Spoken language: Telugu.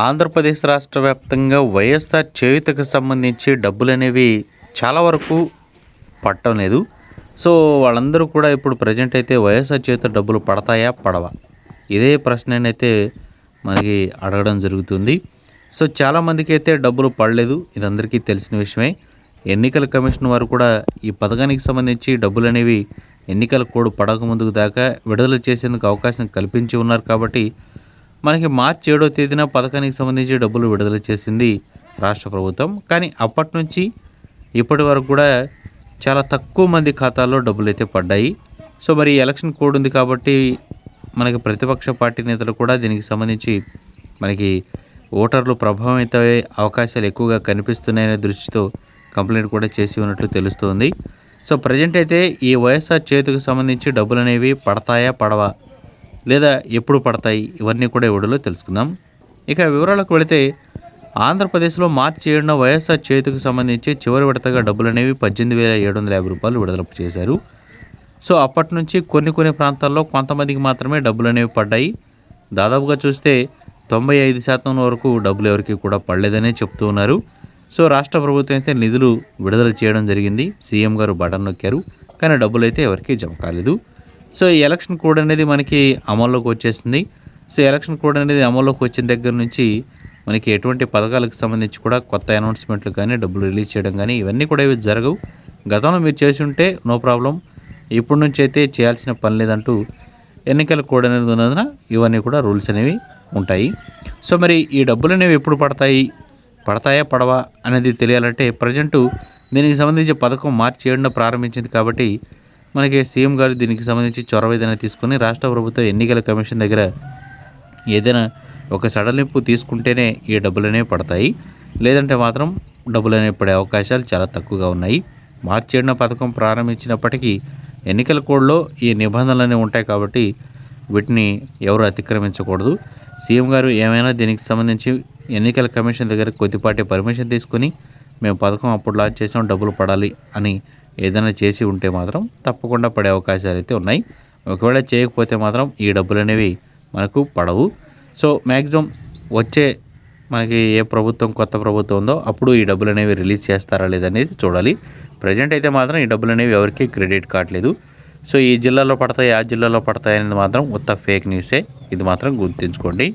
ఆంధ్రప్రదేశ్ రాష్ట్ర వ్యాప్తంగా వైఎస్ఆర్ చేయుతకు సంబంధించి డబ్బులు అనేవి చాలా వరకు పట్టడం లేదు. సో వాళ్ళందరూ కూడా ఇప్పుడు ప్రజెంట్ అయితే వైఎస్ఆర్ చేత డబ్బులు పడతాయా పడవా? ఇదే ప్రశ్ననైతే మనకి అడగడం జరుగుతుంది. సో చాలామందికి అయితే డబ్బులు పడలేదు. ఇది అందరికీ తెలిసిన విషయమే. ఎన్నికల కమిషన్ వారు కూడా ఈ పథకానికి సంబంధించి డబ్బులు అనేవి ఎన్నికల కోడ్ పడక ముందుకు దాకా విడుదల చేసేందుకు అవకాశం కల్పించి ఉన్నారు కాబట్టి మనకి మార్చి ఏడో తేదీన పథకానికి సంబంధించి డబ్బులు విడుదల చేసింది రాష్ట్ర ప్రభుత్వం. కానీ అప్పటి నుంచి ఇప్పటి వరకు కూడా చాలా తక్కువ మంది ఖాతాల్లో డబ్బులు అయితే పడ్డాయి. సో మరి ఎలక్షన్ కోడ్ ఉంది కాబట్టి మనకి ప్రతిపక్ష పార్టీ నేతలు కూడా దీనికి సంబంధించి మనకి ఓటర్లు ప్రభావితమయ్యే అవకాశాలు ఎక్కువగా కనిపిస్తున్నాయనే దృష్టితో కంప్లైంట్ కూడా చేసి ఉన్నట్లు తెలుస్తోంది. సో ప్రజెంట్ అయితే ఈ వైఎస్ఆర్ చేతికి సంబంధించి డబ్బులు అనేవి పడతాయా పడవా? లేదా ఎప్పుడు పడతాయి ఇవన్నీ కూడా ఇవిడలో తెలుసుకుందాం. ఇక వివరాలకు వెళితే ఆంధ్రప్రదేశ్లో మార్చి ఏడున వైఎస్ఆర్ చేతికి సంబంధించి చివరి విడతగా డబ్బులు అనేవి పద్దెనిమిది వేల ఏడు వందల యాభై రూపాయలు విడుదల చేశారు. సో అప్పటి నుంచి కొన్ని కొన్ని ప్రాంతాల్లో కొంతమందికి మాత్రమే డబ్బులు అనేవి పడ్డాయి. దాదాపుగా చూస్తే తొంభై ఐదు శాతం వరకు డబ్బులు ఎవరికి కూడా పడలేదనే చెప్తూ ఉన్నారు. సో రాష్ట్ర ప్రభుత్వం అయితే నిధులు విడుదల చేయడం జరిగింది. సీఎం గారు బటన్ నొక్కారు. కానీ డబ్బులు అయితే ఎవరికీ జమ కాలేదు. సో ఈ ఎలక్షన్ కోడ్ అనేది మనకి అమల్లోకి వచ్చేసింది. సో ఎలక్షన్ కోడ్ అనేది అమల్లోకి వచ్చిన దగ్గర నుంచి మనకి ఎటువంటి పథకాలకు సంబంధించి కూడా కొత్త అనౌన్స్మెంట్లు కానీ డబ్బులు రిలీజ్ చేయడం కానీ ఇవన్నీ కూడా ఇవి జరగవు. గతంలో మీరు చేసి ఉంటే నో ప్రాబ్లం. ఇప్పటి నుంచి అయితే చేయాల్సిన పని లేదంటూ ఎన్నికల కోడ్ అనేది ఉన్నందున ఇవన్నీ కూడా రూల్స్ అనేవి ఉంటాయి. సో మరి ఈ డబ్బులు అనేవి ఎప్పుడు పడతాయి? పడతాయా పడవా అనేది తెలియాలంటే ప్రజెంటు దీనికి సంబంధించి పథకం మార్చి ఏడున ప్రారంభించింది కాబట్టి మనకి సీఎం గారు దీనికి సంబంధించి చొరవ ఏదైనా తీసుకొని రాష్ట్ర ప్రభుత్వ ఎన్నికల కమిషన్ దగ్గర ఏదైనా ఒక సడలింపు తీసుకుంటేనే ఈ డబ్బులు అనేవి పడతాయి. లేదంటే మాత్రం డబ్బులు అనేవి పడే అవకాశాలు చాలా తక్కువగా ఉన్నాయి. మార్చి ఏడున పథకం ప్రారంభించినప్పటికీ ఎన్నికల కోడ్లో ఈ నిబంధనలు అనేవి ఉంటాయి కాబట్టి వీటిని ఎవరు అతిక్రమించకూడదు. సీఎం గారు ఏమైనా దీనికి సంబంధించి ఎన్నికల కమిషన్ దగ్గర కొద్దిపాటి పర్మిషన్ తీసుకుని మేము పథకం అప్పుడు లాంచ్ చేసాం డబ్బులు పడాలి అని ఏదైనా చేసి ఉంటే మాత్రం తప్పకుండా పడే అవకాశాలు అయితే ఉన్నాయి. ఒకవేళ చేయకపోతే మాత్రం ఈ డబ్బులు అనేవి మనకు పడవు. సో మ్యాక్సిమం వచ్చే మనకి ఏ ప్రభుత్వం కొత్త ప్రభుత్వం ఉందో అప్పుడు ఈ డబ్బులు అనేవి రిలీజ్ చేస్తారా లేదనేది చూడాలి. ప్రజెంట్ అయితే మాత్రం ఈ డబ్బులు అనేవి ఎవరికి క్రెడిట్ కావట్లేదు సో ఈ జిల్లాలో పడతాయి ఆ జిల్లాలో పడతాయి అనేది మాత్రం ఉత్త ఫేక్ న్యూసే. ఇది మాత్రం గుర్తుంచుకోండి.